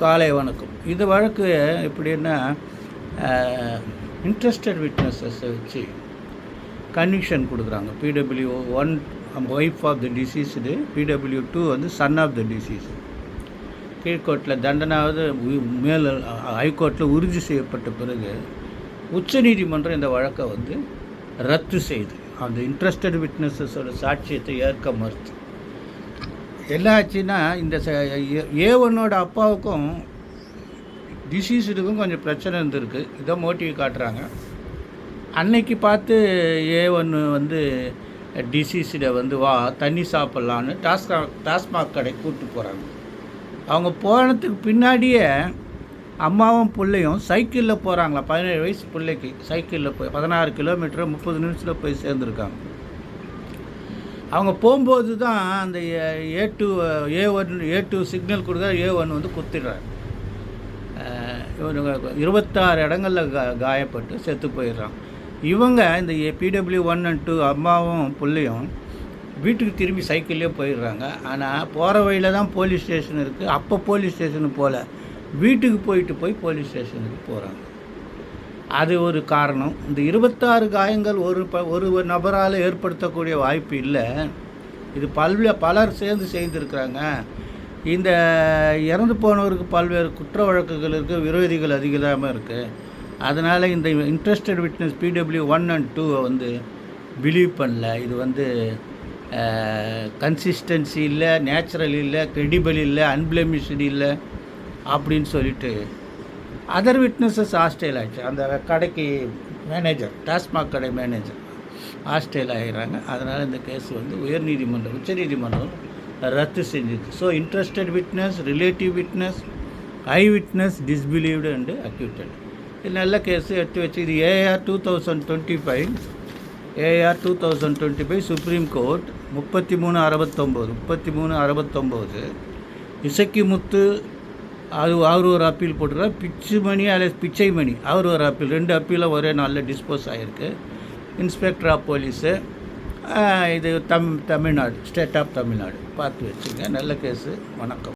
காலை வணக்கம். இந்த வழக்கு எப்படின்னா இன்ட்ரெஸ்டட் விட்னஸஸை வச்சு கன்விக்ஷன் கொடுக்குறாங்க. PW one wife of the deceased PW two வந்து சன் ஆஃப் த டிசீஸ் கீழ்கோர்ட்டில் தண்டனாவது மேல் ஹைகோர்ட்டில் உறுதி செய்யப்பட்ட பிறகு உச்சநீதிமன்றம் இந்த வழக்கை வந்து ரத்து செய்து அந்த இன்ட்ரெஸ்டட் விட்னஸஸோட சாட்சியத்தை ஏற்க மறுத்து. என்ன ஆச்சுன்னா இந்த ஏ ஒன்னோட அப்பாவுக்கும் டிசீஸுக்கும் கொஞ்சம் பிரச்சனை இருந்திருக்கு. இதை மோட்டிவ் காட்டுறாங்க. அன்னைக்கு பார்த்து ஏ ஒன்று வந்து டிசீஸில் வந்து வா தண்ணி சாப்பிட்லான்னு டாஸ்கா டாஸ்மாக் கடை கூப்பிட்டு போகிறாங்க அவங்க போனதுக்கு பின்னாடியே அம்மாவும் பிள்ளையும் சைக்கிளில் போகிறாங்களா பதினேழு வயசு பிள்ளைக்கு சைக்கிளில் போய் பதினாறு கிலோமீட்டர் முப்பது நிமிஷத்தில் போய் சேர்ந்துருக்காங்க. அவங்க போகும்போது தான் அந்த A two A one A two signal கொடுத்தா ஏ ஒன் வந்து குத்திடுறாங்க இருபத்தாறு இடங்களில் கா காயப்பட்டு செத்து போயிடுறான். இவங்க இந்த பிடபிள்யூ ஒன் அண்ட் டூ அம்மாவும் பிள்ளையும் வீட்டுக்கு திரும்பி சைக்கிள்லேயே போயிடுறாங்க. ஆனால் போகிற வழியில் தான் போலீஸ் ஸ்டேஷன் இருக்குது அப்போ போலீஸ் ஸ்டேஷனுக்கு போகல வீட்டுக்கு போயிட்டு போய் போலீஸ் ஸ்டேஷனுக்கு போகிறாங்க அது ஒரு காரணம். இந்த இருபத்தாறு காயங்கள் ஒரு ப ஒரு நபரால் ஏற்படுத்தக்கூடிய வாய்ப்பு இல்லை. இது பல்வே பலர் சேர்ந்து செய்திருக்கிறாங்க. இந்த இறந்து போனவருக்கு பல்வேறு குற்ற வழக்குகள் இருக்குது விரோதிகள் அதிகமாக இருக்குது அதனால் இந்த interested witness PW one and டூவை வந்து பிலீவ் பண்ணல. இது வந்து கன்சிஸ்டன்சி இல்லை நேச்சுரல் இல்லை கிரெடிபிள் இல்லை அன்பிளமிஷன் இல்லை அப்படின்னு சொல்லிட்டு அதர் விட்னஸஸ் ஹாஸ்டேல் ஆகிடுச்சு அந்த கடைக்கு மேனேஜர் டாஸ்மாக் கடை மேனேஜர் ஹாஸ்டேல் ஆகிடுறாங்க அதனால் இந்த கேஸ் வந்து உயர்நீதிமன்றம் உச்சநீதிமன்றம் ரத்து செஞ்சுது so interested witness relative witness eye witness disbelieved and acquitted இது நல்ல கேஸு எடுத்து வச்சு இது AR two thousand twenty five AR two thousand twenty five supreme court முப்பத்தி மூணு அறுபத்தொம்போது முப்பத்தி மூணு அறுபத்தொம்போது இசக்கிமுத்து அது அவர் ஒரு அப்பீல் போட்டுருக்கார். பிச்சுமணி அல்லது பிச்சைமணி அவர் ஒரு அப்பீல் ரெண்டு அப்பீலும் ஒரே நாளில் டிஸ்போஸ் ஆகிருக்கு இன்ஸ்பெக்டர் ஆஃப் போலீஸு இது தம் தமிழ்நாடு ஸ்டேட் ஆஃப் தமிழ்நாடு. பார்த்து வச்சுங்க. நல்ல கேஸு வணக்கம்.